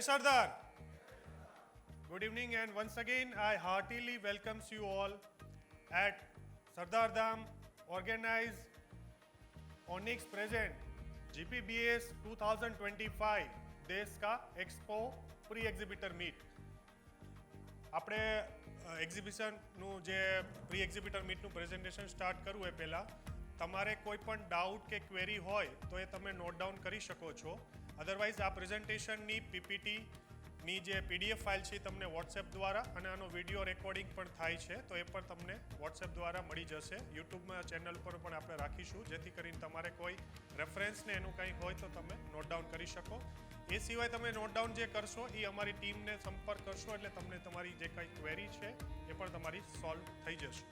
Jai Sardar. Good evening, and once again, I heartily welcomes you all at Sardar Dham organized Onyx Present GPBS 2025 દેશ કા expo pre exhibitor meet આપણે એક્ઝિબિશનનું જે pre exhibitor મીટનું presentation start કરવું એ પહેલાં તમારે કોઈ પણ ડાઉટ કે ક્વેરી હોય તો એ તમે નોટ ડાઉન કરી શકો છો અધરવાઇઝ આ પ્રેઝન્ટેશનની પીપીટીની જે પીડીએફ ફાઇલ છે એ તમને વોટ્સએપ દ્વારા અને આનો વીડિયો રેકોર્ડિંગ પણ થાય છે, તો એ પણ તમને વોટ્સએપ દ્વારા મળી જશે. યુટ્યુબમાં ચેનલ પર પણ આપણે રાખીશું, જેથી કરીને તમારે કોઈ રેફરન્સને એનું કંઈ હોય તો તમે નોટ ડાઉન કરી શકો. એ સિવાય તમે નોટ ડાઉન જે કરશો, એ અમારી ટીમને સંપર્ક કરશો, એટલે તમને તમારી જે કંઈ ક્વેરી છે, એ પણ તમારી સોલ્વ થઈ જશે.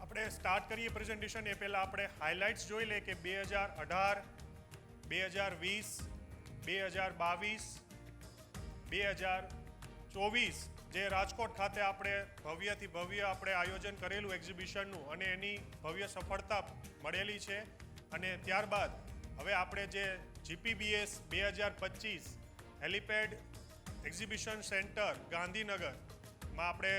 આપણે સ્ટાર્ટ કરીએ પ્રેઝન્ટેશન એ પહેલાં આપણે હાઇલાઇટ્સ જોઈ લઈએ કે બે હજાર અઢાર બે હજાર વીસ, બે હજાર બાવીસ, બે હજાર ચોવીસ જે રાજકોટ ખાતે આપણે ભવ્યથી ભવ્ય આપણે આયોજન કરેલું એક્ઝિબિશનનું અને એની ભવ્ય સફળતા મળેલી છે. અને ત્યારબાદ હવે આપણે જે જીપીબીએસ બે હજાર પચીસ હેલિપેડ એક્ઝિબિશન સેન્ટર ગાંધીનગરમાં આપણે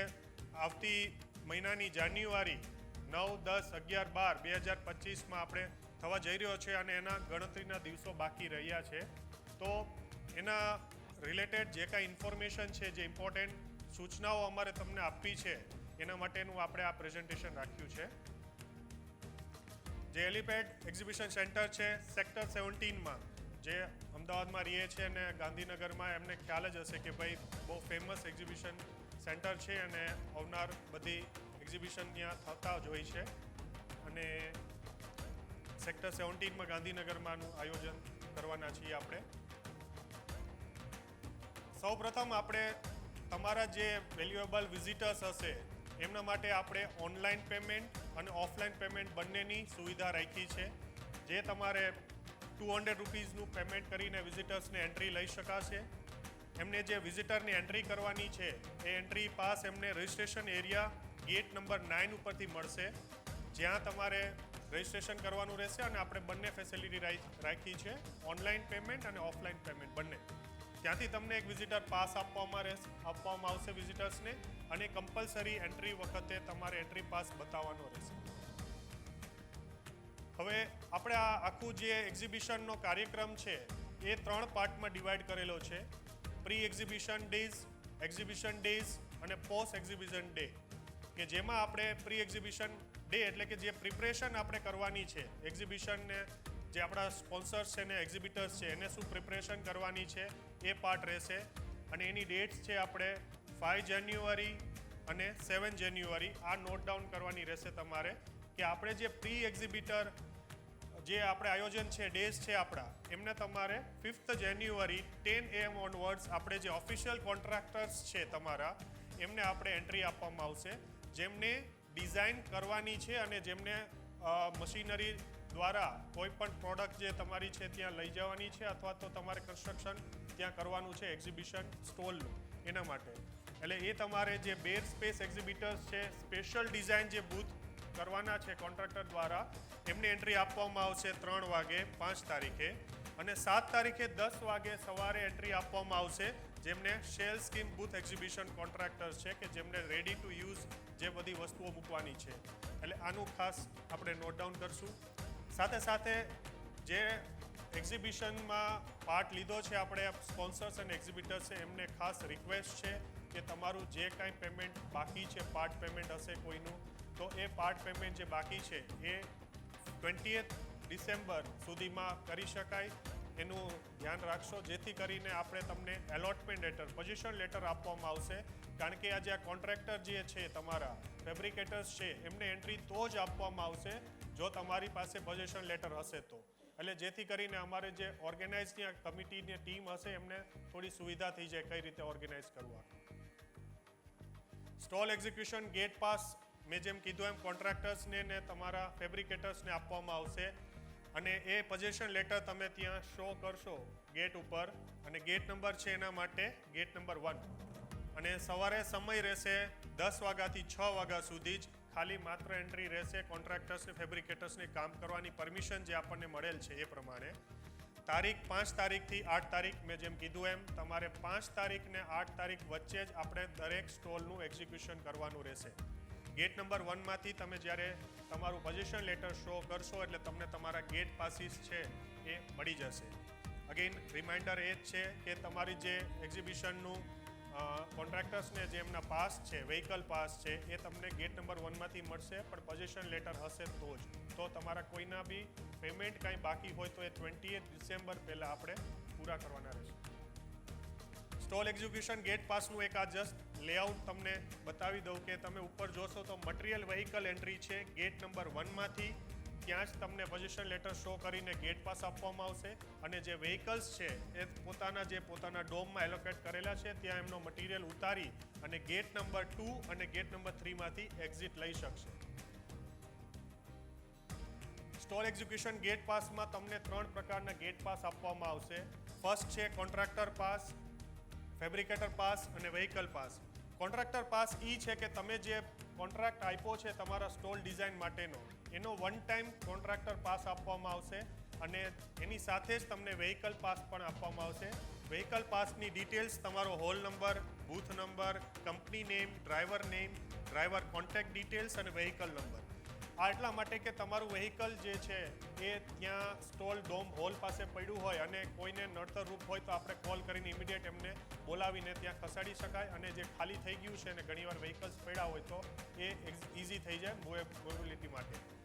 આવતી મહિનાની જાન્યુઆરી નવ દસ અગિયાર બાર બે હજાર પચીસમાં આપણે થવા જઈ રહ્યો છે અને એના ગણતરીના દિવસો બાકી રહ્યા છે. તો એના રિલેટેડ જે કાંઈ ઇન્ફોર્મેશન છે, જે ઇમ્પોર્ટન્ટ સૂચનાઓ અમારે તમને આપવી છે, એના માટેનું આપણે આ પ્રેઝન્ટેશન રાખ્યું છે. જે એલિપેડ એક્ઝિબિશન સેન્ટર છે સેક્ટર સેવન્ટીનમાં જે અમદાવાદમાં રહીએ છે અને ગાંધીનગરમાં એમને ખ્યાલ જ હશે કે ભાઈ બહુ ફેમસ એક્ઝિબિશન સેન્ટર છે અને આવનાર બધી એક્ઝિબિશન ત્યાં થતા જ હોય છે. અને સેક્ટર સેવન્ટીનમાં ગાંધીનગરમાંનું આયોજન કરવાના છીએ આપણે. સૌપ્રથમ આપણે તમારા જે વેલ્યુએબલ વિઝિટર્સ હશે, એમના માટે આપણે ઓનલાઈન પેમેન્ટ અને ઓફલાઈન પેમેન્ટ બંનેની સુવિધા રાખી છે. જે તમારે ટુ હંડ્રેડ રૂપીઝનું પેમેન્ટ કરીને વિઝિટર્સને એન્ટ્રી લઈ શકાશે. એમને જે વિઝિટરની એન્ટ્રી કરવાની છે, એ એન્ટ્રી પાસ એમને registration area gate number nine ઉપરથી મળશે. જ્યાં તમારે રજિસ્ટ્રેશન કરવાનું રહેશે અને આપણે બંને ફેસિલિટી રાખી છે. ઓનલાઈન પેમેન્ટ અને ઓફલાઈન પેમેન્ટ બંને. ત્યાંથી તમને એક વિઝિટર પાસ આપવામાં રહેશે, આપવામાં આવશે વિઝિટર્સને અને કમ્પલસરી એન્ટ્રી વખતે તમારે એન્ટ્રી પાસ બતાવવાનો રહેશે. હવે આપણે આ આખું જે એક્ઝિબિશનનો કાર્યક્રમ છે, એ ત્રણ પાર્ટમાં ડિવાઈડ કરેલો છે. Pre exhibition days exhibition days અને પોસ્ટ એક્ઝિબિશન ડે કે જેમાં આપણે પ્રી એક્ઝિબિશન ડે એટલે કે જે પ્રિપરેશન આપણે કરવાની છે, એક્ઝિબિશનને જે આપણા સ્પોન્સર્સ છે ને એક્ઝિબિટર્સ છે, એને શું પ્રિપરેશન કરવાની છે, એ પાર્ટ રહેશે. અને એની ડેટ્સ છે આપણે ફાઇવ જાન્યુઆરી અને સેવન જાન્યુઆરી, આ નોટ ડાઉન કરવાની રહેશે તમારે કે આપણે જે પ્રી એક્ઝિબિટર જે આપણે આયોજન છે, ડેઝ છે આપણા, એમને તમારે fifth January ten AM onwards આપણે જે ઓફિશિયલ કોન્ટ્રાક્ટર્સ છે તમારા, એમને આપણે એન્ટ્રી આપવામાં આવશે. જેમને ડિઝાઇન કરવાની છે અને જેમને મશીનરી દ્વારા કોઈ પણ પ્રોડક્ટ જે તમારી છે ત્યાં લઈ જવાની છે અથવા તો તમારે કન્સ્ટ્રક્શન ત્યાં કરવાનું છે એક્ઝિબિશન સ્ટોલનું એના માટે. એટલે એ તમારે જે બેર સ્પેસ એક્ઝિબિટર્સ છે સ્પેશિયલ ડિઝાઇન જે બૂથ કરવાના છે કોન્ટ્રાક્ટર દ્વારા, એમને એન્ટ્રી આપવામાં આવશે ત્રણ વાગે પાંચ તારીખે અને સાત તારીખે દસ વાગે સવારે એન્ટ્રી આપવામાં આવશે જેમને shell scheme booth exhibition contractors છે કે જેમને રેડી ટુ યુઝ જે બધી વસ્તુઓ મૂકવાની છે. એટલે આનું ખાસ આપણે નોટ ડાઉન કરશું. સાથે સાથે જે એક્ઝિબિશનમાં પાર્ટ લીધો છે આપણે સ્પોન્સર્સ અને એક્ઝિબિટર્સ છે, એમને ખાસ રિક્વેસ્ટ છે કે તમારું જે કાંઈ પેમેન્ટ બાકી છે પાર્ટ પેમેન્ટ હશે કોઈનું, તો એ પાર્ટ પેમેન્ટ જે બાકી છે એ ટ્વેન્ટીએથ ડિસેમ્બર સુધીમાં કરી શકાય. એનું ધ્યાન રાખશો. જેથી કરીને આપણે તમને એલોટમેન્ટ લેટર પોઝિશન લેટર આપવામાં આવશે. કારણ કે આ જે આ કોન્ટ્રાક્ટર જે છે, તમારા ફેબ્રિકેટર્સ છે, એમને એન્ટ્રી તો જ આપવામાં આવશે, જો તમારી પાસે પોઝિશન લેટર હશે તો. એટલે જેથી કરીને અમારે જે ઓર્ગેનાઇઝની કમિટીની ટીમ હશે, એમને થોડી સુવિધા થઈ જાય કઈ રીતે ઓર્ગેનાઇઝ કરવા. સ્ટોલ એક્ઝિક્યુશન ગેટ પાસ મેં જેમ કીધું એમ કોન્ટ્રાક્ટર્સને ને તમારા ફેબ્રિકેટર્સને આપવામાં આવશે. અને એ પજેશન લેટર તમે ત્યાં શો કરશો ગેટ ઉપર. અને ગેટ નંબર છે એના માટે ગેટ નંબર વન અને સવારે સમય રહેશે દસ વાગ્યાથી છ વાગ્યા સુધી જ. ખાલી માત્ર એન્ટ્રી રહેશે કોન્ટ્રાક્ટર્સને ફેબ્રિકેટર્સને કામ કરવાની પરમિશન જે આપણને મળેલ છે એ પ્રમાણે. તારીખ પાંચ તારીખથી આઠ તારીખ મેં જેમ કીધું એમ, તમારે પાંચ તારીખ ને આઠ તારીખ વચ્ચે જ આપણે દરેક સ્ટોલનું એક્ઝિક્યુશન કરવાનું રહેશે. ગેટ નંબર વનમાંથી તમે જ્યારે તમારું પોઝિશન લેટર શો કરશો એટલે તમને તમારા ગેટ પાસીસ છે એ મળી જશે. અગેન રિમાઇન્ડર એ જ છે કે તમારી જે એક્ઝિબિશનનું કોન્ટ્રાક્ટર્સને જે એમના પાસ છે વ્હીકલ પાસ છે, એ તમને ગેટ નંબર વનમાંથી મળશે, પણ પોઝિશન લેટર હશે તો જ. તો તમારા કોઈના બી પેમેન્ટ કાંઈ બાકી હોય તો એ ટ્વેન્ટી ડિસેમ્બર પહેલાં આપણે પૂરા કરવાના રહેશે. સ્ટોલ એક્ઝિક્યુશન ગેટ પાસનું એક આ જસ્ટ લેઆઉટ તમને બતાવી દઉં કે તમે ઉપર જોશો તો મટીરિયલ વ્હીકલ એન્ટ્રી છે ગેટ નંબર વનમાંથી ત્યાં જ તમને પોઝિશન લેટર શો કરીને ગેટ પાસ આપવામાં આવશે. અને જે વ્હીકલ્સ છે, એ પોતાના જે પોતાના ડોમમાં એલોકેટ કરેલા છે, ત્યાં એમનો મટીરિયલ ઉતારી અને ગેટ નંબર ટુ અને ગેટ નંબર થ્રીમાંથી એક્ઝિટ લઈ શકશે. સ્ટોલ એક્ઝિક્યુશન ગેટ પાસમાં તમને ત્રણ પ્રકારના ગેટ પાસ આપવામાં આવશે. ફર્સ્ટ છે કોન્ટ્રાક્ટર પાસ ફેબ્રિકેટર પાસ અને વ્હીકલ પાસ કોન્ટ્રાક્ટર પાસ એ છે કે તમે જે કોન્ટ્રાક્ટ આપ્યો છે તમારા સ્ટોલ ડિઝાઇન માટેનો, એનો વન ટાઈમ કોન્ટ્રાક્ટર પાસ આપવામાં આવશે અને એની સાથે જ તમને વ્હીકલ પાસ પણ આપવામાં આવશે. વ્હીકલ પાસની ડિટેલ્સ તમારો hall number booth number company name driver name driver contact details અને વ્હીકલ નંબર આ એટલા માટે કે તમારું વ્હીકલ જે છે એ ત્યાં સ્ટોલ ડોમ હોલ પાસે પડ્યું હોય અને કોઈને નડતર રૂપ હોય તો આપણે કોલ કરીને ઇમિડિયેટ એમને બોલાવીને ત્યાં ખસાડી શકાય અને જે ખાલી થઈ ગયું છે અને ઘણીવાર વ્હીકલ્સ પડ્યા હોય તો એ ઇઝી થઈ જાય મોબિલિટી માટે.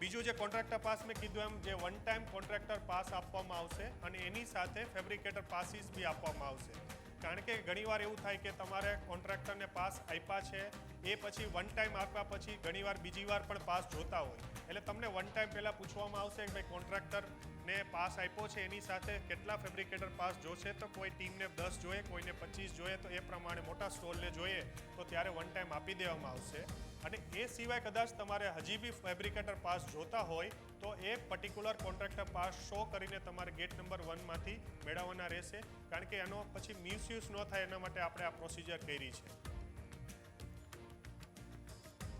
બીજું જે કોન્ટ્રાક્ટર પાસ મેં કીધું એમ, જે વન ટાઈમ કોન્ટ્રાક્ટર પાસ આપવામાં આવશે અને એની સાથે ફેબ્રિકેટર પાસીસ બી આપવામાં આવશે. કારણ કે ઘણીવાર એવું થાય કે તમારે કોન્ટ્રાક્ટરને પાસ આપ્યા છે, એ પછી વન ટાઈમ આપ્યા પછી ઘણીવાર બીજી વાર પણ પાસ જોતા હોય. એટલે તમને વન ટાઈમ પહેલાં પૂછવામાં આવશે કે ભાઈ કોન્ટ્રાક્ટરને પાસ આપ્યો છે. એની સાથે કેટલા ફેબ્રિકેટર પાસ જોશે તો કોઈ ટીમને દસ જોઈએ, કોઈને પચીસ જોઈએ તો એ પ્રમાણે મોટા સ્ટોલને જોઈએ તો ત્યારે વન ટાઈમ આપી દેવામાં આવશે. અને એ સિવાય કદાચ તમારે હજી બી ફેબ્રિકેટર પાસ જોતા હોય તો એ પર્ટિક્યુલર કોન્ટ્રાક્ટર પાસ શો કરીને તમારે ગેટ નંબર વનમાંથી મેળવવાના રહેશે. કારણ કે એનો પછી મિસયુઝ ન થાય એના માટે આપણે આ પ્રોસિજર કરી છે.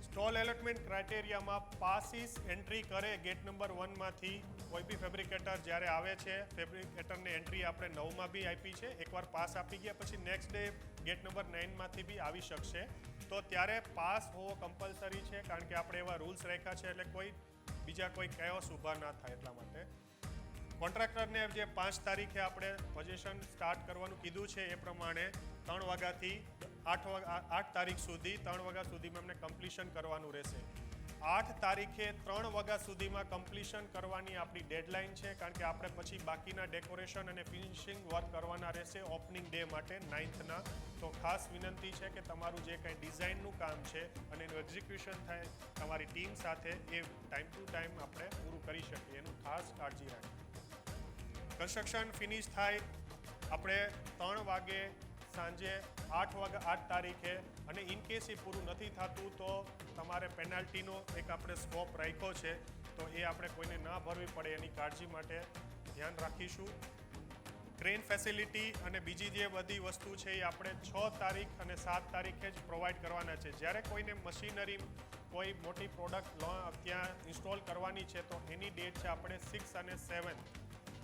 સ્ટોલ એલોટમેન્ટ ક્રાઇટેરિયામાં પાસીસ એન્ટ્રી કરે ગેટ નંબર વનમાંથી કોઈ બી ફેબ્રિકેટર જ્યારે આવે છે ફેબ્રિકેટરને એન્ટ્રી આપણે નવમાં બી આપી છે. એકવાર પાસ આપી ગયા પછી નેક્સ્ટ ડે ગેટ નંબર નાઇનમાંથી બી આવી શકશે. તો ત્યારે પાસ હોવો કમ્પલસરી છે, કારણ કે આપણે એવા રૂલ્સ રાખ્યા છે, એટલે કોઈ બીજા કોઈ કેઓસ ઊભા ના થાય એટલા માટે. કોન્ટ્રાક્ટરને જે પાંચ તારીખે આપણે પોઝિશન સ્ટાર્ટ કરવાનું કીધું છે, એ પ્રમાણે ત્રણ વાગ્યાથી આઠ વાગ્યા આઠ તારીખ સુધી, ત્રણ વાગ્યા સુધીમાં એમને કમ્પ્લીશન કરવાનું રહેશે. આઠ તારીખે ત્રણ વાગ્યા સુધીમાં કમ્પ્લીશન કરવાની આપણી ડેડલાઇન છે, કારણ કે આપણે પછી બાકીના ડેકોરેશન અને ફિનિશિંગ વર્ક કરવાના રહેશે ઓપનિંગ ડે માટે નાઇન્થના તો ખાસ વિનંતી છે કે તમારું જે કંઈ ડિઝાઇનનું કામ છે અને એનું એક્ઝિક્યુશન થાય, તમારી ટીમ સાથે એ ટાઈમ ટુ ટાઈમ આપણે પૂરું કરી શકીએ, એનું ખાસ કાળજી રાખીએ. કન્સ્ટ્રક્શન ફિનિશ થાય, આપણે ત્રણ વાગે સાંજે આઠ વાગે આઠ તારીખે અને ઇન કેસ એ પૂરું નથી થતું તો તમારે પેનાલ્ટીનો એક આપણે સ્કોપ રાખ્યો છે. તો એ આપણે કોઈને ના ભરવી પડે એની કાળજી માટે ધ્યાન રાખીશું. ક્રેન ફેસિલિટી અને બીજી જે બધી વસ્તુ છે એ આપણે છ તારીખ અને સાત તારીખે જ પ્રોવાઈડ કરવાના છે. જ્યારે કોઈને મશીનરી કોઈ મોટી પ્રોડક્ટ ત્યાં ઇન્સ્ટોલ કરવાની છે તો એની ડેટ છે આપણે સિક્સ અને સેવન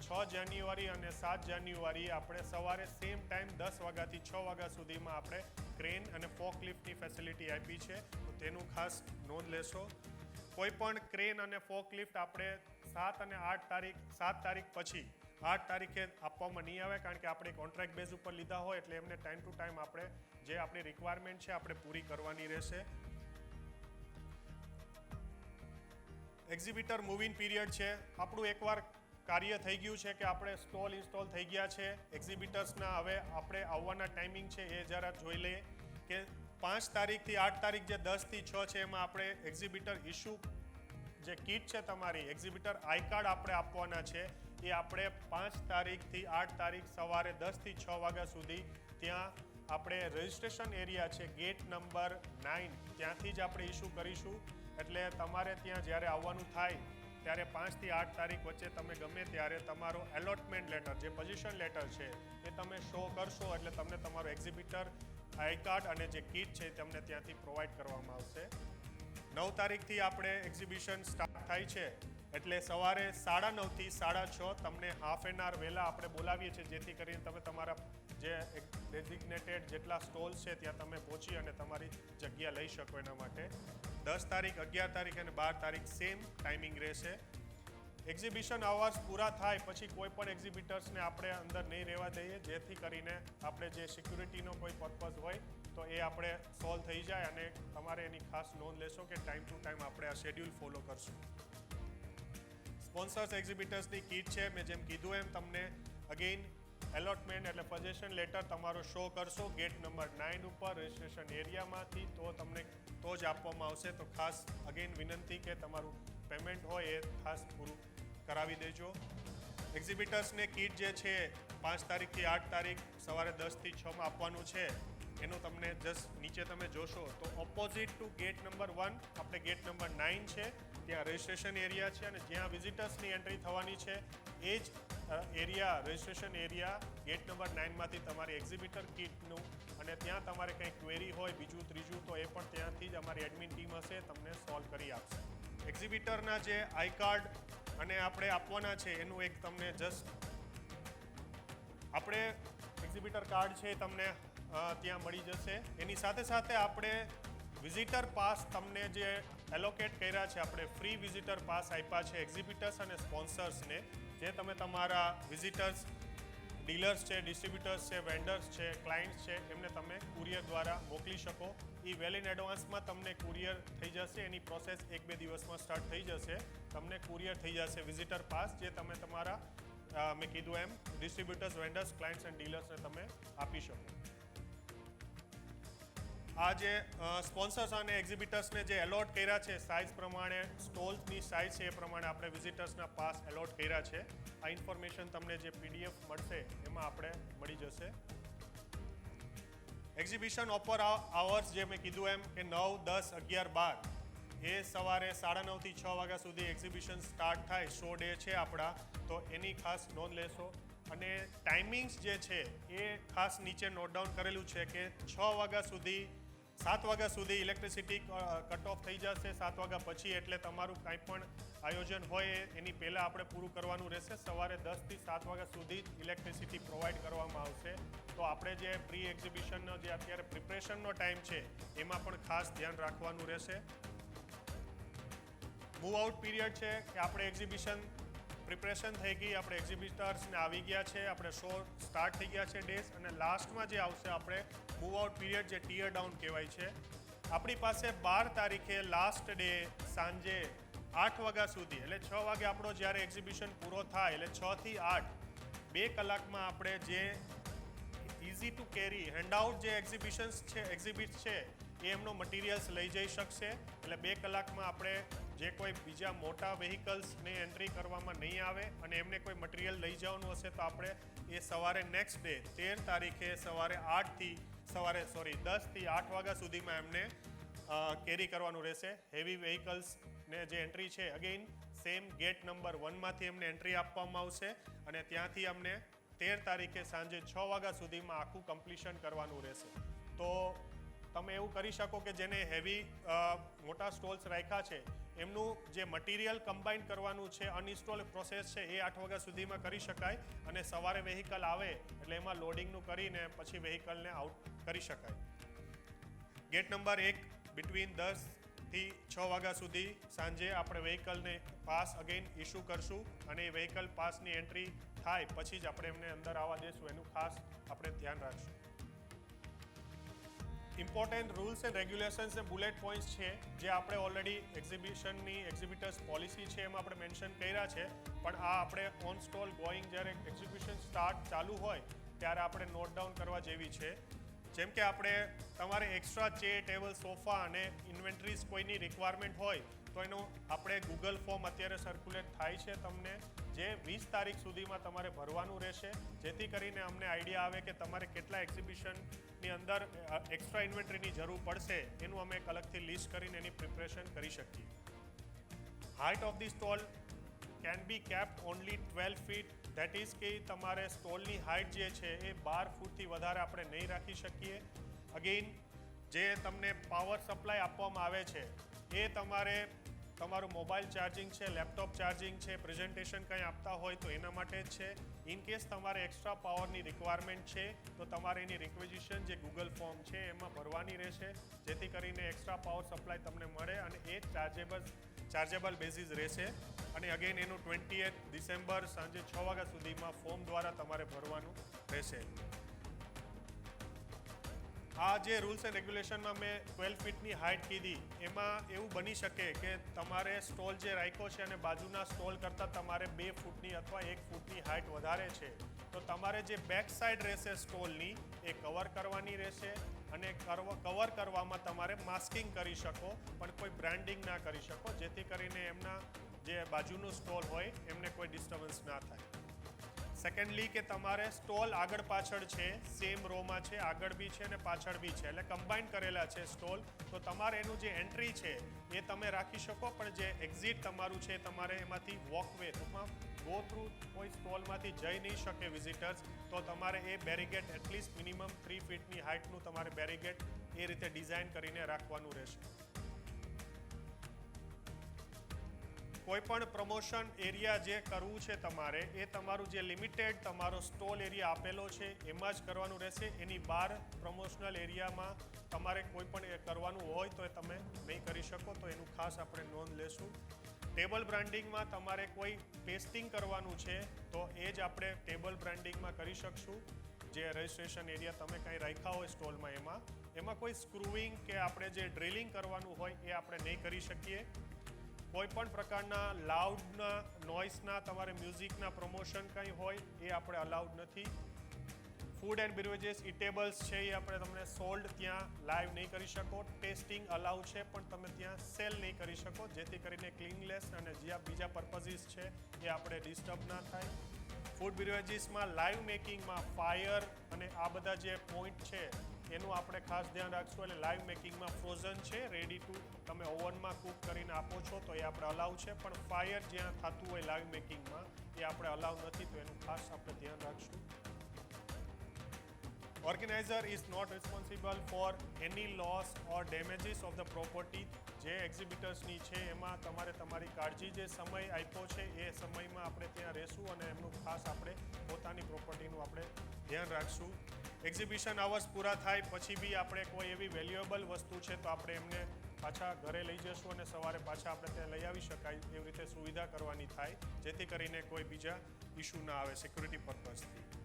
છ જાન્યુઆરી અને સાત જાન્યુઆરી આપણે સવારે સેમ ટાઈમ દસ વાગ્યાથી છ વાગ્યા સુધીમાં આપણે ક્રેન અને ફોક લિફ્ટની ફેસિલિટી આપી છે. તેનું ખાસ નોંધ લેશો. કોઈ પણ ક્રેન અને ફોક લિફ્ટ આપણે સાત અને આઠ તારીખ, સાત તારીખ પછી, આઠ તારીખે આપવામાં નહીં આવે કારણ કે આપણે કોન્ટ્રાક્ટ બેઝ ઉપર લીધા હોય એટલે એમને ટાઈમ ટુ ટાઈમ આપણે જે આપણી રિક્વાયરમેન્ટ છે આપણે પૂરી કરવાની રહેશે. એક્ઝિબિટર મૂવિંગ પીરિયડ છે. આપણું એકવાર કાર્ય થઈ ગયું છે કે આપણે સ્ટોલ ઇન્સ્ટોલ થઈ ગયા છે. એક્ઝિબિટર્સના હવે આપણે આવવાના ટાઈમિંગ છે એ જરા જોઈ લઈએ કે પાંચ તારીખથી આઠ તારીખ જે દસથી છ છે એમાં આપણે એક્ઝિબિટર ઇસ્યુ જે કીટ છે તમારી, એક્ઝિબિટર આઈ કાર્ડ આપણે આપવાના છે. એ આપણે પાંચ તારીખથી આઠ તારીખ સવારે દસથી છ વાગ્યા સુધી ત્યાં આપણે રજિસ્ટ્રેશન એરિયા છે, ગેટ નંબર નાઇન. ત્યાંથી જ આપણે ઇસ્યુ કરીશું. એટલે તમારે ત્યાં જ્યારે આવવાનું થાય ત્યારે પાંચથી આઠ તારીખ વચ્ચે તમે ગમે ત્યારે તમારો એલોટમેન્ટ લેટર જે પોઝિશન લેટર છે, એ તમે શો કરશો એટલે તમને તમારો એક્ઝિબિટર આઈ કાર્ડ અને જે કીટ છે તમને ત્યાંથી પ્રોવાઈડ કરવામાં આવશે. નવ તારીખથી આપણે એક્ઝિબિશન સ્ટાર્ટ થાય છે, એટલે સવારે સાડા નવથી સાડા છ તમને હાફ એન આવર વહેલા આપણે બોલાવીએ છીએ, જેથી કરીને તમે તમારા જે ડેઝિગ્નેટેડ જેટલા સ્ટોલ્સ છે ત્યાં તમે પહોંચી અને તમારી જગ્યા લઈ શકો એના માટે. દસ તારીખ, અગિયાર તારીખ અને બાર તારીખ સેમ ટાઈમિંગ રહેશે. એક્ઝિબિશન અવાર્સ પૂરા થાય પછી કોઈ પણ એક્ઝિબિટર્સને આપણે અંદર નહીં રહેવા દઈએ, જેથી કરીને આપણે જે સિક્યુરિટીનો કોઈ પર્પઝ હોય, તો એ આપણે સોલ્વ થઈ જાય અને તમારે એની ખાસ નોંધ લેશો કે ટાઈમ ટુ ટાઈમ આપણે આ શેડ્યુલ ફોલો કરશું. સ્પોન્સર્સ એક્ઝિબિટર્સની કીટ છે. મેં જેમ કીધું એમ તમને અગેઇન એલોટમેન્ટ એટલે પજેશન લેટર તમારો શો કરશો. ગેટ નંબર નાઇન ઉપર રજિસ્ટ્રેશન એરિયામાંથી તો તમને તો જ આપવામાં આવશે. તો ખાસ અગેન વિનંતી કે તમારું પેમેન્ટ હોય એ ખાસ પૂરું કરાવી દેજો. એક્ઝિબિટર્સને કીટ જે છે, પાંચ તારીખથી આઠ તારીખ, સવારે દસથી છમાં આપવાનું છે. એનું તમને જસ્ટ નીચે તમે જોશો તો opposite to gate number one આપણે ગેટ નંબર નાઇન છે. ત્યાં રજિસ્ટ્રેશન એરિયા છે અને જ્યાં વિઝિટર્સની એન્ટ્રી થવાની છે, એ જ area registration area gate number નાઇનમાંથી તમારી એક્ઝિબિટર કિટનું અને ત્યાં તમારે કંઈ ક્વેરી હોય, બીજું, ત્રીજું, તો એ પણ ત્યાંથી જ અમારી એડમિન ટીમ હશે, તમને સોલ્વ કરી આપશે. એક્ઝિબિટરના જે આઈ કાર્ડ અને આપણે આપવાના છે, એનું એક તમને જસ્ટ આપણે એક્ઝિબિટર કાર્ડ છે તમને ત્યાં મળી જશે. એની સાથે સાથે આપણે વિઝિટર પાસ તમને જે એલોકેટ કર્યા છે, આપણે ફ્રી વિઝિટર પાસ આપ્યા છે એક્ઝિબિટર્સ અને સ્પોન્સર્સને જે તમે તમારા વિઝિટર્સ ડીલર્સ છે ડિસ્ટ્રીબ્યુટર્સ છે વેન્ડર્સ છે ક્લાયન્ટ્સ છે, એમને તમે કુરિયર દ્વારા મોકલી શકો. એ વેલ ઇન એડવાન્સમાં તમને કુરિયર થઈ જશે, એની પ્રોસેસ એક બે દિવસમાં સ્ટાર્ટ થઈ જશે. તમને કુરિયર થઈ જશે વિઝિટર પાસ જે તમે તમારા મેં કીધું એમ ડિસ્ટ્રીબ્યુટર્સ વેન્ડર્સ ક્લાયન્ટ્સ એન્ડ ડીલર્સને તમે આપી શકો. આ જે સ્પોન્સર્સ અને એક્ઝિબિટર્સને જે એલોટ કર્યા છે સાઇઝ પ્રમાણે સ્ટોલ્સની સાઇઝ છે એ પ્રમાણે આપણે વિઝિટર્સના પાસ એલોટ કર્યા છે. આ ઇન્ફોર્મેશન તમને જે પીડીએફ મળશે, એમાં આપણે મળી જશે. એક્ઝિબિશન ઓપર આવર્સ જે મેં કીધું એમ કે નવ, દસ, અગિયાર, બાર, એ સવારે સાડા નવથી છ વાગ્યા સુધી એક્ઝિબિશન સ્ટાર્ટ થાય શો ડે છે આપણા, તો એની ખાસ નોંધ લેશો. અને ટાઈમિંગ્સ જે છે એ ખાસ નીચે નોટ ડાઉન કરેલું છે કે છ વાગ્યા સુધી સાત વાગ્યા સુધી ઇલેક્ટ્રિસિટી કટ ઓફ થઈ જશે. સાત વાગ્યા પછી એટલે તમારું કાંઈ પણ આયોજન હોય એની પહેલાં આપણે પૂરું કરવાનું રહેશે. સવારે દસથી સાત વાગ્યા સુધી ઇલેક્ટ્રિસિટી પ્રોવાઈડ કરવામાં આવશે. તો આપણે જે પ્રી એક્ઝિબિશનનો જે અત્યારે પ્રિપરેશનનો ટાઈમ છે, એમાં પણ ખાસ ધ્યાન રાખવાનું રહેશે. મૂવ આઉટ પીરિયડ છે કે આપણે એક્ઝિબિશન પ્રિપરેશન થઈ ગઈ, આપણે એક્ઝિબિટર્સને આવી ગયા છે, આપણે શો સ્ટાર્ટ થઈ ગયા છે ડેઝ અને લાસ્ટમાં જે આવશે આપણે મૂવ આઉટ પીરિયડ જે ટીયર ડાઉન કહેવાય છે. આપણી પાસે બાર તારીખે લાસ્ટ ડે સાંજે આઠ વાગ્યા સુધી, એટલે છ વાગે આપણો જ્યારે એક્ઝિબિશન પૂરો થાય, એટલે છથી આઠ, બે કલાકમાં આપણે જે ઇઝી ટુ કેરી હેન્ડઆઉટ જે એક્ઝિબિશન્સ છે એક્ઝિબિટ છે, એ એમનો મટીરિયલ્સ લઈ જઈ શકશે. એટલે બે કલાકમાં આપણે જે કોઈ બીજા મોટા વેહિકલ્સને એન્ટ્રી કરવામાં નહીં આવે અને એમને કોઈ મટીરિયલ લઈ જવાનું હશે તો આપણે એ સવારે નેક્સ્ટ ડે તેર તારીખે સવારે આઠથી સવારે સોરી દસથી આઠ વાગ્યા સુધીમાં એમને કેરી કરવાનું રહેશે. હેવી વેહિકલ્સને જે એન્ટ્રી છે અગેઇન સેમ ગેટ નંબર વનમાંથી એમને એન્ટ્રી આપવામાં આવશે અને ત્યાંથી અમને તેર તારીખે સાંજે છ વાગ્યા સુધીમાં આખું કમ્પ્લીશન કરવાનું રહેશે. તો તમે એવું કરી શકો કે જેને હેવી મોટા સ્ટોલ્સ રાખ્યા છે, એમનું જે મટીરિયલ કમ્બાઈન કરવાનું છે અનઇન્સ્ટોલ પ્રોસેસ છે, એ આઠ વાગ્યા સુધીમાં કરી શકાય અને સવારે વેહિકલ આવે એટલે એમાં લોડિંગનું કરીને પછી વેહિકલને આઉટ કરી શકાય. ગેટ નંબર એક બિટવીન દસથી છ વાગ્યા સુધી સાંજે આપણે વેહિકલને પાસ અગેન ઇસ્યુ કરશું અને એ વેહિકલ પાસની એન્ટ્રી થાય પછી જ આપણે એમને અંદર આવવા દેશું. એનું ખાસ આપણે ધ્યાન રાખશું. ઇમ્પોર્ટન્ટ રૂલ્સ એન્ડ રેગ્યુલેશન્સ અને બુલેટ પોઈન્ટ્સ છે, જે આપણે ઓલરેડી એક્ઝિબિશનની એક્ઝિબિટર્સ પોલિસી છે એમાં આપણે મેન્શન કર્યા છે. પણ આ આપણે ઓન સ્ટોલ ગોઈંગ જ્યારે એક્ઝિબિશન સ્ટાર્ટ ચાલુ હોય, ત્યારે આપણે નોટ ડાઉન કરવા જેવી છે. જેમ કે આપણે તમારે એક્સ્ટ્રા ચેર ટેબલ સોફા અને ઇન્વેન્ટરીઝ કોઈની રિક્વાયરમેન્ટ હોય તો એનું આપણે ગૂગલ ફોર્મ અત્યારે સર્ક્યુલેટ થાય છે તમને જે વીસ તારીખ સુધીમાં તમારે ભરવાનું રહેશે. જેથી કરીને અમને આઈડિયા આવે કે તમારે કેટલા એક્ઝિબિશનની અંદર એક્સ્ટ્રા ઇન્વેન્ટરીની જરૂર પડશે, એનું અમે એક અલગથી લિસ્ટ કરીને એની પ્રિપરેશન કરી શકીએ. Height of the stall can be kept only twelve feet that is કે તમારે સ્ટોલની હાઇટ જે છે એ બાર ફૂટથી વધારે આપણે નહીં રાખી શકીએ. અગેઇન જે તમને પાવર સપ્લાય આપવામાં આવે છે, એ તમારે તમારું મોબાઈલ ચાર્જિંગ છે, લેપટોપ ચાર્જિંગ છે, પ્રેઝન્ટેશન કંઈ આપતા હોય તો એના માટે જ છે. ઇન કેસ તમારે એક્સ્ટ્રા પાવરની રિક્વાયરમેન્ટ છે, તો તમારે એની રિક્વેઝિશન જે ગૂગલ ફોર્મ છે, એમાં ભરવાની રહેશે. જેથી કરીને એક્સ્ટ્રા પાવર સપ્લાય તમને મળે અને એ ચાર્જેબલ ચાર્જેબલ બેઝિસ રહેશે. અને અગેન એનું ટ્વેન્ટી ડિસેમ્બર સાંજે છ વાગ્યા સુધીમાં ફોર્મ દ્વારા તમારે ભરવાનું રહેશે. આ જે રૂલ્સ એન્ડ રેગ્યુલેશનમાં મેં ટ્વેલ્વ ફીટની હાઇટ કીધી, એમાં એવું બની શકે કે તમારે સ્ટોલ જે રાખ્યો છે અને બાજુના સ્ટોલ કરતાં તમારે બે ફૂટની અથવા એક ફૂટની હાઇટ વધારે છે, તો તમારે જે બેક સાઈડ રહેશે સ્ટોલની, એ કવર કરવાની રહેશે અને કવર કરવામાં તમારે માસ્કિંગ કરી શકો, પણ કોઈ બ્રાન્ડિંગ ના કરી શકો, જેથી કરીને એમના જે બાજુનું સ્ટોલ હોય, એમને કોઈ ડિસ્ટર્બન્સ ના થાય. સેકન્ડલી કે તમારે સ્ટોલ આગળ પાછળ છે સેમ રોમાં છે, આગળ બી છે અને પાછળ બી છે. એટલે કમ્બાઈન કરેલા છે સ્ટોલ તો તમારે એનું જે એન્ટ્રી છે, એ તમે રાખી શકો, પણ જે એક્ઝિટ તમારું છે તમારે એમાંથી વોકવે ટૂંકમાં ગો થ્રુ કોઈ સ્ટોલમાંથી જઈ નહીં શકે વિઝિટર્સ તો તમારે એ barricade at least minimum three ફીટની હાઇટનું તમારે બેરીગેટ એ રીતે ડિઝાઇન કરીને રાખવાનું રહેશે. કોઈ પણ પ્રમોશન એરિયા જે કરવું છે તમારે, એ તમારું જે લિમિટેડ તમારો સ્ટોલ એરિયા આપેલો છે, એમાં જ કરવાનું રહેશે. એની બહાર પ્રમોશનલ એરિયામાં તમારે કોઈ પણ એ કરવાનું હોય તો એ તમે નહીં કરી શકો, તો એનું ખાસ આપણે નોંધ લેશું. ટેબલ બ્રાન્ડિંગમાં તમારે કોઈ પેસ્ટિંગ કરવાનું છે, તો એ જ આપણે ટેબલ બ્રાન્ડિંગમાં કરી શકશું. જે રજિસ્ટ્રેશન એરિયા તમે કાંઈ રાખ્યા હોય સ્ટોલમાં એમાં એમાં કોઈ સ્ક્રુવિંગ કે આપણે જે ડ્રિલિંગ કરવાનું હોય એ આપણે નહીં કરી શકીએ. કોઈ પણ પ્રકારના લાઉડના નોઇસના તમારે મ્યુઝિકના પ્રમોશન કંઈ હોય એ આપણે અલાઉડ નથી. ફૂડ એન્ડ બિવરેજીસ ઇટેબલ્સ છે એ આપણે તમને સોલ્ડ ત્યાં લાઈવ નહીં કરી શકો. ટેસ્ટિંગ અલાઉ છે, પણ તમે ત્યાં સેલ નહીં કરી શકો. જેથી કરીને ક્લીનલેસ અને જ્યાં બીજા પર્પઝીસ છે એ આપણે ડિસ્ટર્બ ના થાય. ફૂડ બિવરેજીસમાં લાઈવ મેકિંગમાં ફાયર અને આ બધા જે પોઈન્ટ છે એનું આપણે ખાસ ધ્યાન રાખશું એટલે લાઈવ મેકિંગમાં ફ્રોઝન છે રેડી ટુ તમે ઓવનમાં કૂક કરીને આપો છો તો એ આપણે અલાઉ છે, પણ ફાયર જ્યાં થતું હોય લાઈવ મેકિંગમાં એ આપણે અલાઉ નથી તો એનું ખાસ આપણે ધ્યાન રાખશું. Organiser is not responsible for any loss or damages of the property જે એક્ઝિબિટર્સની છે, એમાં તમારે તમારી કાળજી જે સમય આપ્યો છે, એ સમયમાં આપણે ત્યાં રહેશું અને એમનું ખાસ આપણે પોતાની પ્રોપર્ટીનું આપણે ધ્યાન રાખશું. એક્ઝિબિશન અવર્સ પૂરા થાય પછી બી આપણે કોઈ એવી વેલ્યુએબલ વસ્તુ છે તો આપણે એમને પાછા ઘરે લઈ જશું અને સવારે પાછા આપણે ત્યાં લઈ આવી શકાય એવી રીતે સુવિધા કરવાની થાય, જેથી કરીને કોઈ બીજા ઇશ્યુ ના આવે સિક્યુરિટી પર્પઝથી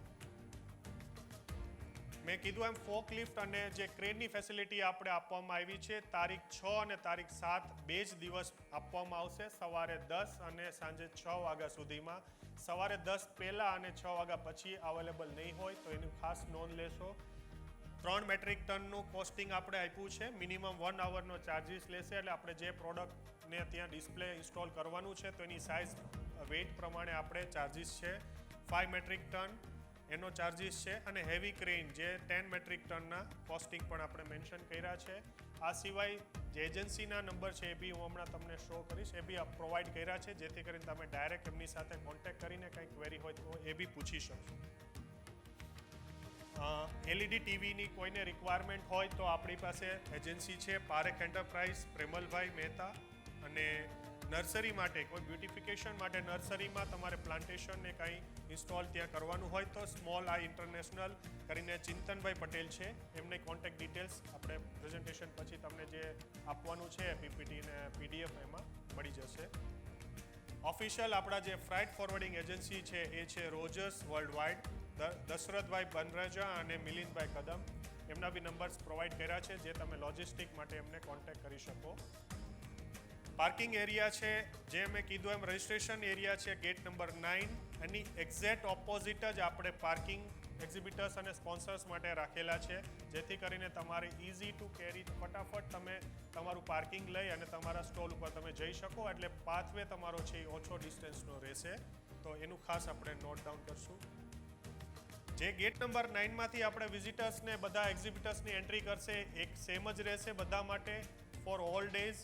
મેં કીધું એમ ફોક લિફ્ટ અને જે ક્રેનની ફેસિલિટી આપણે આપવામાં આવી છે, તારીખ છ અને તારીખ સાત બે જ દિવસ આપવામાં આવશે, સવારે દસ અને સાંજે છ વાગ્યા સુધીમાં. સવારે દસ પહેલાં અને છ વાગ્યા પછી અવેલેબલ નહીં હોય, તો એનું ખાસ નોંધ લેશો. ત્રણ મેટ્રિક ટનનું કોસ્ટિંગ આપણે આપ્યું છે મિનિમમ વન આવરનો ચાર્જિસ લેશે, એટલે આપણે જે પ્રોડક્ટને ત્યાં ડિસ્પ્લે ઇન્સ્ટોલ કરવાનું છે, તો એની સાઇઝ વેઇટ પ્રમાણે આપણે ચાર્જિસ છે. ફાઇવ મેટ્રિક ટન એનો ચાર્જિસ છે અને હેવી ક્રેન જે ટેન મેટ્રિક ટનના કોસ્ટિંગ પણ આપણે મેન્શન કર્યા છે. આ સિવાય જે એજન્સીના નંબર છે એ બી હું હમણાં તમને શો કરીશ, એ બી પ્રોવાઈડ કર્યા છે. જેથી કરીને તમે ડાયરેક્ટ એમની સાથે કોન્ટેક્ટ કરીને કંઈ ક્વેરી હોય તો એ બી પૂછી શકશો. એલઈડી ટીવીની કોઈને રિક્વાયરમેન્ટ હોય તો આપણી પાસે એજન્સી છે. પારેખ એન્ટરપ્રાઇઝ પ્રેમલભાઈ મહેતા અને નર્સરી માટે, કોઈ બ્યુટિફિકેશન માટે નર્સરીમાં તમારે પ્લાન્ટેશનને કાંઈ ઇન્સ્ટોલ ત્યાં કરવાનું હોય તો સ્મોલ આ ઇન્ટરનેશનલ કરીને ચિંતનભાઈ પટેલ છે. એમને કોન્ટેક્ટ ડિટેલ્સ આપણે પ્રેઝન્ટેશન પછી તમને જે આપવાનું છે, પીપીટી ને પીડીએફ એમાં મળી જશે. ઓફિશિયલ આપણા જે ફ્રાઇટ ફોરવર્ડિંગ એજન્સી છે, એ છે Rogers World Wide Dashrathbhai Banraja અને મિલિંદભાઈ કદમ. એમના બી નંબર્સ પ્રોવાઈડ કર્યા છે, જે તમે લોજિસ્ટિક માટે એમને કોન્ટેક્ટ કરી શકો. પાર્કિંગ એરિયા છે, જે મેં કીધું એમ રજિસ્ટ્રેશન એરિયા છે ગેટ નંબર નાઇન એની એક્ઝેક્ટ ઓપોઝિટ જ આપણે પાર્કિંગ એક્ઝિબિટર્સ અને સ્પોન્સર્સ માટે રાખેલા છે, જેથી કરીને તમારે ઇઝી ટુ કેરી ફટાફટ તમે તમારું પાર્કિંગ લઈ અને તમારા સ્ટોલ ઉપર તમે જઈ શકો, એટલે પાથવે તમારો છે એ ઓછો ડિસ્ટન્સનો રહેશે. તો એનું ખાસ આપણે નોટ ડાઉન કરશું. જે ગેટ નંબર નાઇનમાંથી આપણે વિઝિટર્સને બધા એક્ઝિબિટર્સની એન્ટ્રી કરશે એક સેમ જ રહેશે બધા માટે ફોર ઓલ ડેઝ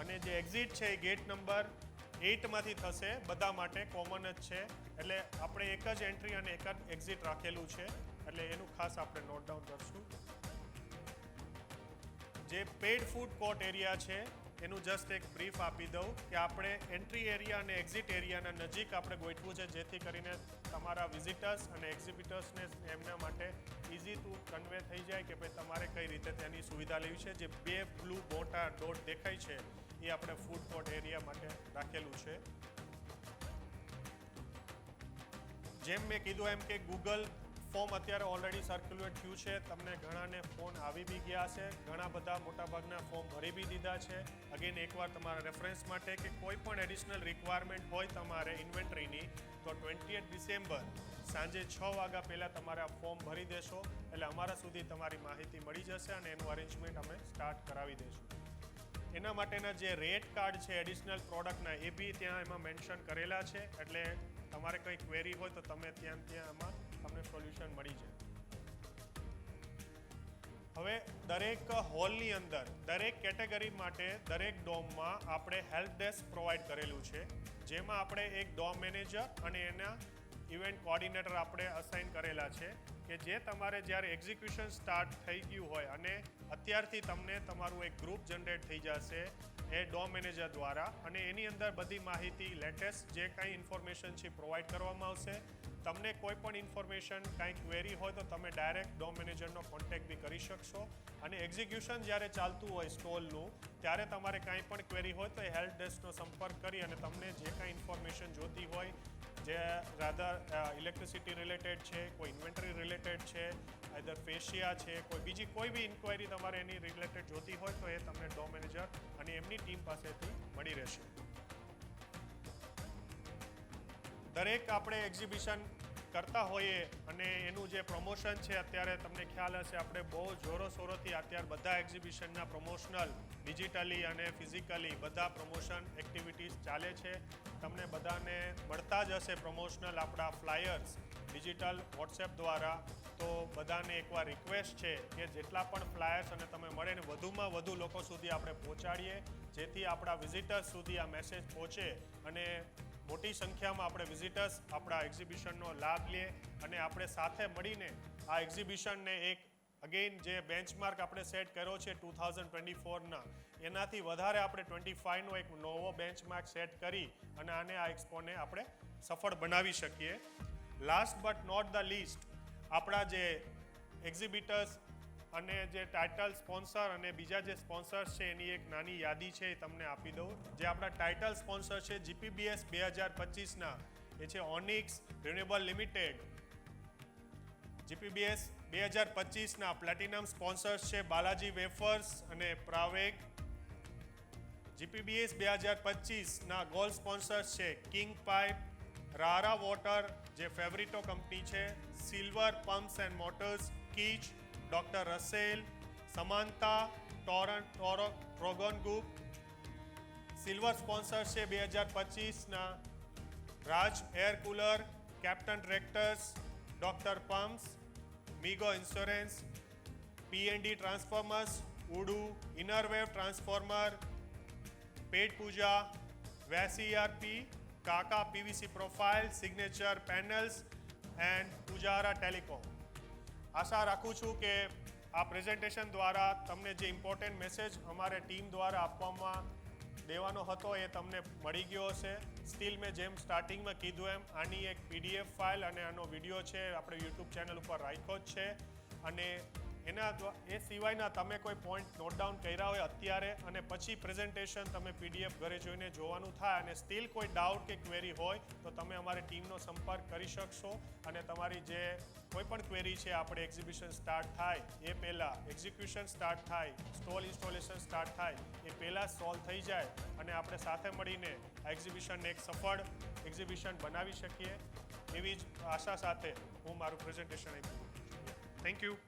અને જે એક્ઝિટ છે એ ગેટ નંબર એઇટમાંથી થશે. બધા માટે કોમન જ છે. એટલે આપણે એક જ એન્ટ્રી અને એક જ એક્ઝિટ રાખેલું છે. એટલે એનું ખાસ આપણે નોટ ડાઉન કરશું. જે પેડ ફૂડ કોર્ટ એરિયા છે, એનું જસ્ટ એક બ્રીફ આપી દઉં કે આપણે એન્ટ્રી એરિયા અને એક્ઝિટ એરિયાના નજીક આપણે ગોઠવું છે, જેથી કરીને તમારા વિઝિટર્સ અને એક્ઝિબિટર્સને એમના માટે ઇઝી ટુ કન્વે થઈ જાય કે ભાઈ તમારે કઈ રીતે તેની સુવિધા લેવી છે. જે બે બ્લુ મોટા ડોટ દેખાય છે એ આપણે ફૂડ કોર્ટ એરિયા માટે રાખેલું છે. જેમ મેં કીધું એમ કે ગૂગલ ફોર્મ અત્યારે ઓલરેડી સર્ક્યુલેટ થયું છે. તમને ઘણાને ફોન આવી બી ગયા છે. ઘણા બધા મોટાભાગના ફોર્મ ભરી બી દીધા છે. અગેન એકવાર તમારા રેફરન્સ માટે કે કોઈ પણ એડિશનલ રિક્વાયરમેન્ટ હોય તમારે ઇન્વેન્ટરીની તો ટ્વેન્ટી ડિસેમ્બર સાંજે છ વાગ્યા પહેલાં તમારે આ ફોર્મ ભરી દેશો. એટલે અમારા સુધી તમારી માહિતી મળી જશે અને એનું અરેન્જમેન્ટ અમે સ્ટાર્ટ કરાવી દઈશું એના માટેના જે રેટ કાર્ડ છે એડિશનલ પ્રોડક્ટના એ બી ત્યાં એમાં મેન્શન કરેલા છે. એટલે તમારે કંઈ ક્વેરી હોય તો તમે ત્યાં ત્યાં એમાં તમને સોલ્યુશન મળી જાય. હવે દરેક હોલની અંદર, દરેક કેટેગરી માટે, દરેક ડોમમાં આપણે હેલ્પ ડેસ્ક પ્રોવાઈડ કરેલું છે. જેમાં આપણે એક ડોમ મેનેજર અને એના ઇવેન્ટ કોઓર્ડિનેટર આપણે અસાઇન કરેલા છે. કે જે તમારે જ્યારે એક્ઝિક્યુશન સ્ટાર્ટ થઈ ગયું હોય અને અત્યારથી તમને તમારું એક ગ્રુપ જનરેટ થઈ જશે એ ડો મેનેજર દ્વારા અને એની અંદર બધી માહિતી લેટેસ્ટ જે કાંઈ ઇન્ફોર્મેશન છે પ્રોવાઈડ કરવામાં આવશે. તમને કોઈ પણ ઇન્ફોર્મેશન કાંઈ ક્વેરી હોય તો તમે ડાયરેક્ટ ડો મેનેજરનો કોન્ટેક્ટ બી કરી શકશો. અને એક્ઝિક્યુશન જ્યારે ચાલતું હોય સ્ટોલનું ત્યારે તમારે કાંઈ પણ ક્વેરી હોય તો એ હેલ્પ ડેસ્કનો સંપર્ક કરી અને તમને જે કાંઈ ઇન્ફોર્મેશન જોતી હોય જે રાધર ઇલેક્ટ્રિસિટી રિલેટેડ છે, કોઈ ઇન્વેન્ટરી રિલેટેડ છે આઈધર ફેશિયા છે, કોઈ બીજી કોઈ બી ઇન્ક્વાયરી તમારે એની રિલેટેડ જોતી હોય તો એ તમને ડો મેનેજર અને એમની ટીમ પાસેથી મળી રહેશે. દરેક આપણે એક્ઝિબિશન કરતા હોઈએ અને એનું જે પ્રમોશન છે અત્યારે તમને ખ્યાલ હશે, આપણે બહુ જોરોશોરોથી અત્યારે બધા એક્ઝિબિશનના પ્રમોશનલ ડિજિટલી અને ફિઝિકલી બધા પ્રમોશન એક્ટિવિટીઝ ચાલે છે. તમને બધાને મળતા જ હશે પ્રમોશનલ આપણા ફ્લાયર્સ ડિજિટલ વોટ્સએપ દ્વારા. તો બધાને એકવાર રિક્વેસ્ટ છે કે જેટલા પણ ફ્લાયર્સ અને તમે મળે ને વધુમાં વધુ લોકો સુધી આપણે પહોંચાડીએ, જેથી આપણા વિઝિટર્સ સુધી આ મેસેજ પહોંચે અને મોટી સંખ્યામાં આપણે વિઝિટર્સ આપણા એક્ઝિબિશનનો લાભ લઈએ અને આપણે સાથે મળીને આ એક્ઝિબિશનને એક અગેન જે બેન્ચમાર્ક આપણે સેટ કર્યો છે ટુ થાઉઝન્ડ ટ્વેન્ટી ફોરના એનાથી વધારે આપણે ટ્વેન્ટી ફાઇવનો એક નવો બેન્ચમાર્ક સેટ કરી અને આને આ એક્સપોને આપણે સફળ બનાવી શકીએ. Last but not the least આપણા જે એક્ઝિબિટર્સ અને જે ટાઇટલ સ્પોન્સર અને બીજા જે સ્પોન્સર્સ છે, એની એક નાની યાદી છે એ તમને આપી દઉં. જે આપણા ટાઇટલ સ્પોન્સર છે જીપીબીએસ બે હજાર પચીસના, એ છે ઓનિક્સ રિન્યુએબલ લિમિટેડ જીપીબીએસ બે હજાર પચીસના પ્લેટિનમ સ્પોન્સર્સ છે બાલાજી વેફર્સ અને પ્રાવેગ જીપીબીએસ બે હજાર પચીસના ગોલ્ડ સ્પોન્સર્સ છે કિંગ પાઇપ રારા વોટર જે ફેવરિટો કંપની છે silver pumps and motors કીચ doctor Russell સમાનતા ટોરન ટોરો ટ્રોગન ગ્રુપ સિલ્વર સ્પોન્સર છે બે હજાર પચીસના Raj air cooler captain tractors doctor pumps મીગો insurance પીએનડી transformers ઉડુ ઇનરવેવ transformer પેટ પૂજા વેસીઆરપી કાકા PVC profile signature panels and Pujara telecom આશા રાખું છું કે આ પ્રેઝન્ટેશન દ્વારા તમને જે ઇમ્પોર્ટન્ટ મેસેજ અમારે ટીમ દ્વારા આપવામાં દેવાનો હતો એ તમને મળી ગયો હશે. સ્ટીલ મેં જેમ સ્ટાર્ટિંગમાં કીધું એમ, આની એક પીડીએફ ફાઇલ અને આનો વીડિયો છે, આપણે યુટ્યુબ ચેનલ ઉપર રાખ્યો જ છે. અને એના એ સિવાયના તમે કોઈ પોઈન્ટ નોટ ડાઉન કર્યા હોય અત્યારે અને પછી પ્રેઝન્ટેશન તમે પીડીએફ ઘરે જોઈને જોવાનું થાય અને સ્ટીલ કોઈ ડાઉટ કે ક્વેરી હોય, તો તમે અમારી ટીમનો સંપર્ક કરી શકશો. અને તમારી જે કોઈ પણ ક્વેરી છે, આપણે એક્ઝિબિશન સ્ટાર્ટ થાય, એ પહેલાં એક્ઝિક્યુશન સ્ટાર્ટ થાય સ્ટોલ ઇન્સ્ટોલેશન સ્ટાર્ટ થાય, એ પહેલાં સોલ્વ થઈ જાય. અને આપણે સાથે મળીને આ એક્ઝિબિશનને એક સફળ એક્ઝિબિશન બનાવી શકીએ. એવી જ આશા સાથે હું મારું પ્રેઝન્ટેશન આપ્યું. Thank you